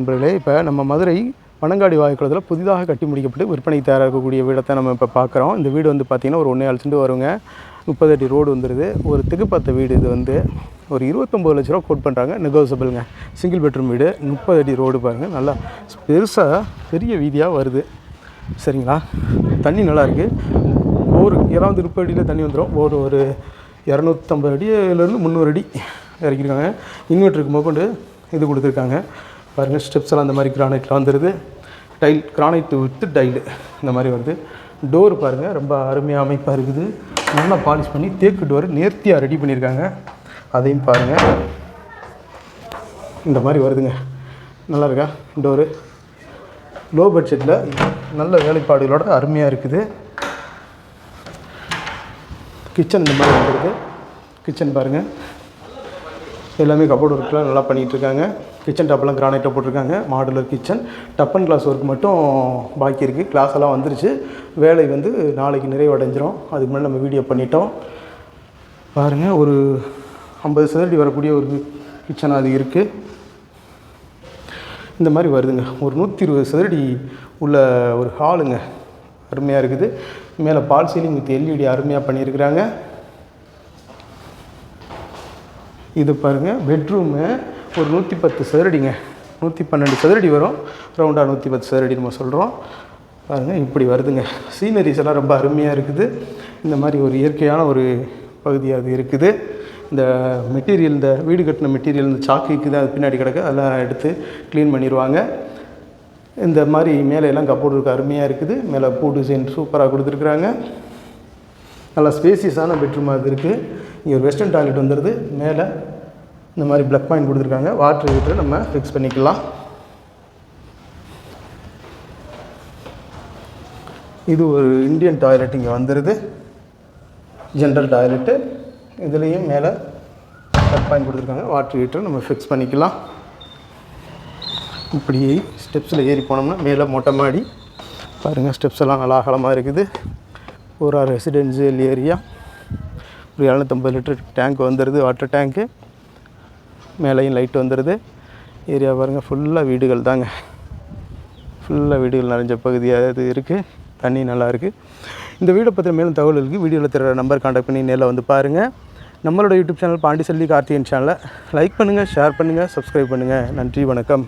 நண்பர்களே இப்போ நம்ம மதுரை பனங்காடி வாய்க்குளத்தில் புதிதாக கட்டி முடிக்கப்பட்டு விற்பனைக்கு தயாராக இருக்கக்கூடிய வீடத்தை நம்ம இப்போ பார்க்குறோம் இந்த வீடு வந்து பார்த்திங்கன்னா ஒரு ஒன்றே அழைச்சிட்டு வருங்க. முப்பது அடி ரோடு வந்துடுது ஒரு திகுப்பத்த வீடு இது வந்து ஒரு இருபத்தொம்போது லட்ச ரூபா கோட் பண்ணுறாங்க நெகோசபிளுங்க சிங்கிள் பெட்ரூம் வீடு. முப்பது அடி ரோடு பாருங்கள் நல்லா பெருசாக பெரிய வீதியாக வருது. சரிங்களா? தண்ணி நல்லா இருக்குது ஒரு இருபது முப்பது அடியில் தண்ணி வந்துடும் ஒரு ஒரு இரநூத்தம்பது அடியிலேருந்து முந்நூறு அடி இறக்கியிருக்காங்க. இன்வெர்ட்டருக்கு முதற்கொண்டு இது கொடுத்துருக்காங்க. பாருங்கள் ஸ்டெப்ஸ் எல்லாம் மாதிரி கிரானைட்டில் வந்துடுது டைல் கிரானைட் வித்து டைலு இந்த மாதிரி வருது. டோர் பாருங்கள் ரொம்ப அருமையாக அமைப்பாக இருக்குது. நல்லா பாலிஷ் பண்ணி தேக்கு டோர் நேர்த்தியாக ரெடி பண்ணியிருக்காங்க. அதையும் பாருங்கள் இந்த மாதிரி வருதுங்க. நல்லா இருக்கா? டோரு லோ பட்ஜெட்டில் நல்ல வேலைப்பாடுகளோட அருமையாக இருக்குது. கிச்சன் இந்த மாதிரி வந்துடுது கிச்சன் பாருங்கள் எல்லாமே கபோர்டு ஒர்க்லாம் நல்லா பண்ணிகிட்ருக்காங்க. கிச்சன் டப்பெல்லாம் கிரானைட்டாக போட்டிருக்காங்க. மாடுலர் கிச்சன் டப்பன் கிளாஸ் ஒர்க் மட்டும் பாக்கி இருக்குது கிளாஸ் எல்லாம் வந்துருச்சு. வேலை வந்து நாளைக்கு நிறைவடைஞ்சிரும். அதுக்கு முன்னாடி நம்ம வீடியோ பண்ணிட்டோம். பாருங்கள் ஒரு ஐம்பது சதுரடி வரக்கூடிய ஒரு கிச்சன் அது இருக்குது இந்த மாதிரி வருதுங்க. ஒரு நூற்றி இருபது சதுரடி உள்ள ஒரு ஹாலுங்க அருமையாக இருக்குது. மேலே பால் சீலிங் வித் எல்இடி அருமையாக பண்ணியிருக்கிறாங்க. இது பாருங்கள் பெட்ரூமு ஒரு நூற்றி பத்து சதுரடிங்க. நூற்றி பன்னெண்டு சதுரடி வரும். ரவுண்டாக நூற்றி பத்து சதுரடி நம்ம சொல்கிறோம் பாருங்கள் இப்படி வருதுங்க. சீனரிஸ் எல்லாம் ரொம்ப அருமையாக இருக்குது. இந்த மாதிரி ஒரு இயற்கையான ஒரு பகுதியாக அது இருக்குது. இந்த மெட்டீரியல் இந்த வீடு கட்டின மெட்டீரியல் இந்த சாக்கு இருக்குது அது பின்னாடி கிடக்கு. அதெல்லாம் எடுத்து க்ளீன் பண்ணிடுவாங்க. இந்த மாதிரி மேலே எல்லாம் கப்போர்டு அருமையாக இருக்குது. மேலே பூ டிசைன் சூப்பராக கொடுத்துருக்குறாங்க. நல்லா ஸ்பேசியஸான பெட்ரூம் அது இருக்குது இங்கே ஒரு வெஸ்டர்ன் டாய்லெட் வந்துடுது மேலே இந்த மாதிரி ப்ளக் பாயிண்ட் கொடுத்துருக்காங்க. வாட்டர் ஹீட்டர் நம்ம ஃபிக்ஸ் பண்ணிக்கலாம். இது ஒரு இந்தியன் டாய்லெட் இங்கே வந்துடுது ஜென்ரல் டாய்லெட்டு இதுலேயும் மேலே ப்ளக் பாயிண்ட் கொடுத்துருக்காங்க. வாட்டர் ஹீட்டர் நம்ம ஃபிக்ஸ் பண்ணிக்கலாம். இப்படி ஸ்டெப்ஸில் ஏறி போனோம்னா மேலே மொட்டை மாடி. பாருங்கள் ஸ்டெப்ஸ் எல்லாம் நல்லா அகலமாக இருக்குது. ஒரு ரெசிடென்சியல் ஏரியா ஒரு இரநூத்தம்பது லிட்டர் டேங்க் வந்துடுது வாட்டர் டேங்க்கு மேலேயும் லைட் வந்துடுது ஏரியா பாருங்கள் ஃபுல்லாக வீடுகள் தாங்க. ஃபுல்லாக வீடுகள் நிறைஞ்ச பகுதியாக இது இருக்குது தண்ணி நல்லா இருக்குது இந்த வீடை பற்றின மேலும் தகவல்களுக்கு வீடியோவில் தர நம்பர் காண்டாக்ட் பண்ணி நேரில் வந்து பாருங்கள் நம்மளோட யூடியூப் சேனல் பாண்டிசெல்வி கார்த்திகன் சேனலை லைக் பண்ணுங்கள் ஷேர் பண்ணுங்கள் சப்ஸ்கிரைப் பண்ணுங்கள் நன்றி வணக்கம்.